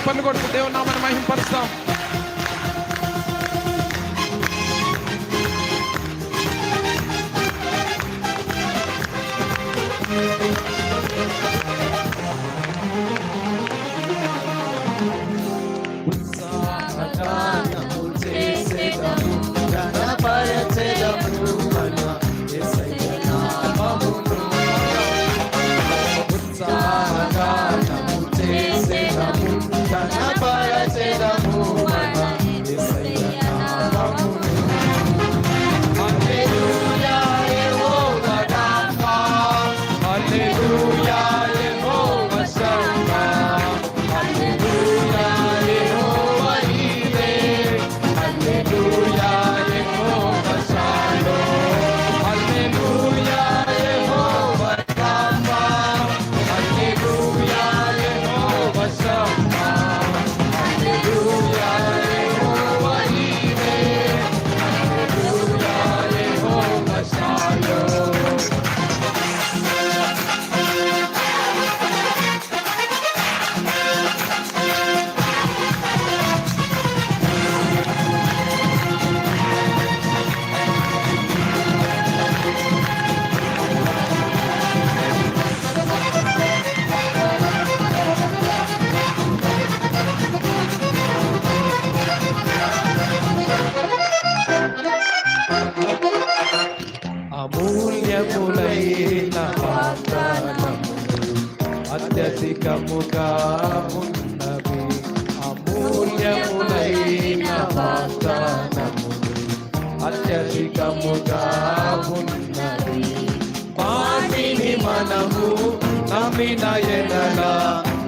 చప్పట్లు కొడుకు దేవుని నామని మహింపరుస్తాం. ఉత్సాహగానము అమూల్యములైన అత్యధికముగా ఉన్నవి. అమూల్యములైన వాగ్దానములు అత్యధికముగా ఉన్నవి. వాటిని మనము నమ్మిన ఎడల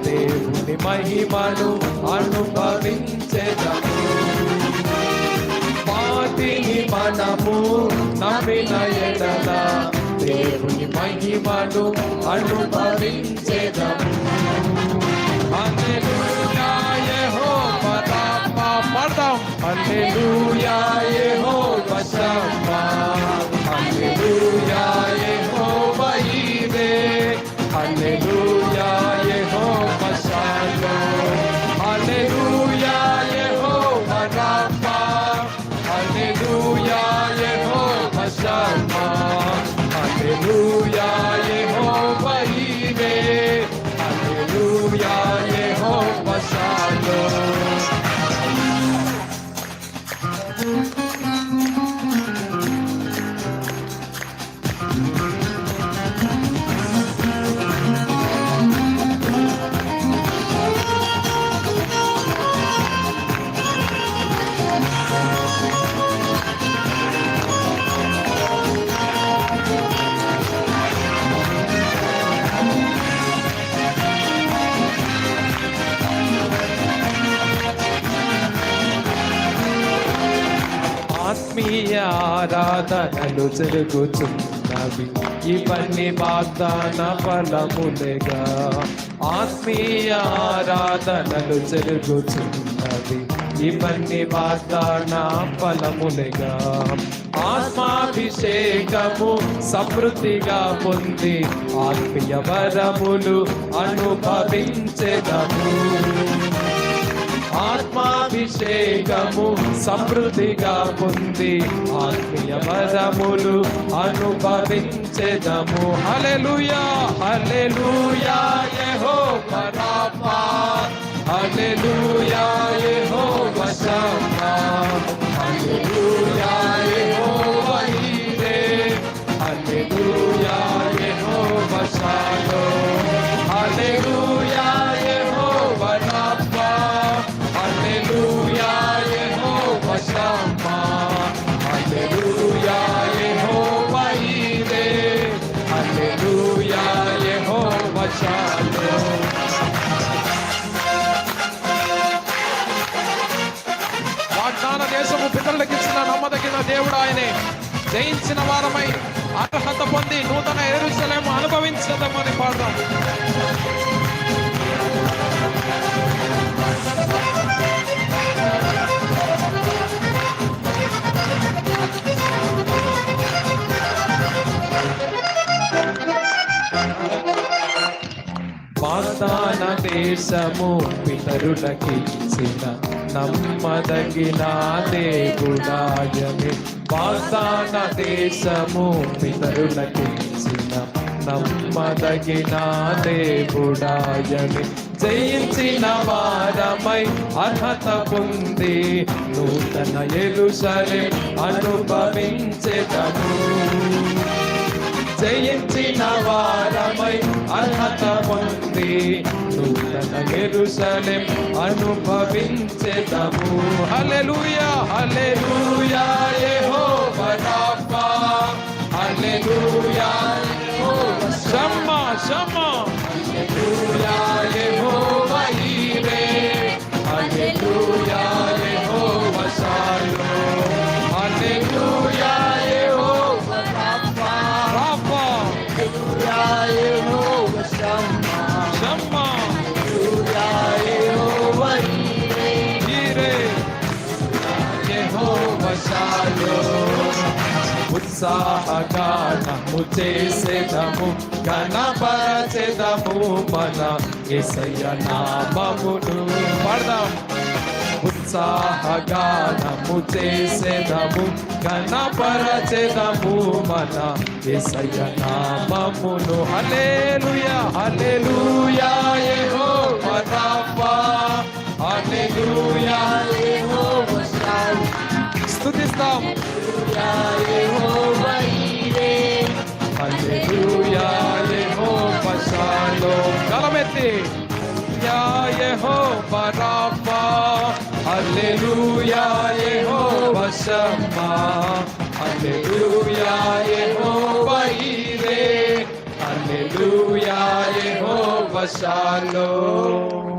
దేవుని మహిమను అనుభవించెదము. వాటిని మనము నమ్మిన ఎడల దేవుని మహిమను అనుభవించెదము హల్లెలూయా యెహోవా రామా పాడదాం హల్లెలూయా యెహోవా షమ్మా ఆరాధనలు జరుగుతున్నవి ఇవన్నీ వాగ్దాన ఫలములుగా. ఆత్మీయ ఆరాధనలు జరుగుతున్నవి ఇవన్నీ వాగ్దాన ఫలములుగా. ఆత్మాభిషేకము సమృద్ధిగా పొంది ఆత్మీయ వరములు అనుభవించెదము. ఆత్మాభిషేకము సమృద్ధిగా పొంది ఆత్మీయ వరములు అనుభవించెదము. హలెలుయా హలెలుయా యెహోవా పరాపా హలెలుయా యెహోవా వశమా హల్లెలూయా. వాగ్దాన దేశము పితరులకు ఇచ్చిన నమ్మదగిన దేవుడు ఆయనే. జయించిన వారమై అర్హత పొంది నూతన ఎరుసలేము అనుభవించదమని పాడదాం. వాగ్దాన దేశ దేశము పితరులకిచ్చిన నమ్మదగిన దేవుడాయని. వాగ్దాన దేశము పితరులకిచ్చిన నమ్మదగిన దేవుడాయని. జయించిన వారమై అర్హత పొంది నూతన ఎలుసరే అనుభవించెదము. జయించిన వారమై అర్హత పొంది నూతన ఎరుసలేం అనుభవించెదము. హల్లెలూయా హల్లెలూయా యెహోవా రాఫా. హల్లెలూయా షమ్మా షమ్మా ఉత్సాహగానము చేసేదము ఘనపరచెదము మన ఎసయ నామమును పడదాం ఉత్సాహగానము చేసేదము ఘనపరచెదము మన ఎసయ నామమును హల్లెలూయా ఏహో యెహోవా రాఫా ఏహో స్తుతిస్తాం హల్లెలూయా యెహోవా షాలోమ్ గలమెత్తి yeah Jehovah Rapha hallelujah Jehovah Shammah hallelujah Jehovah Jireh hallelujah Jehovah shalom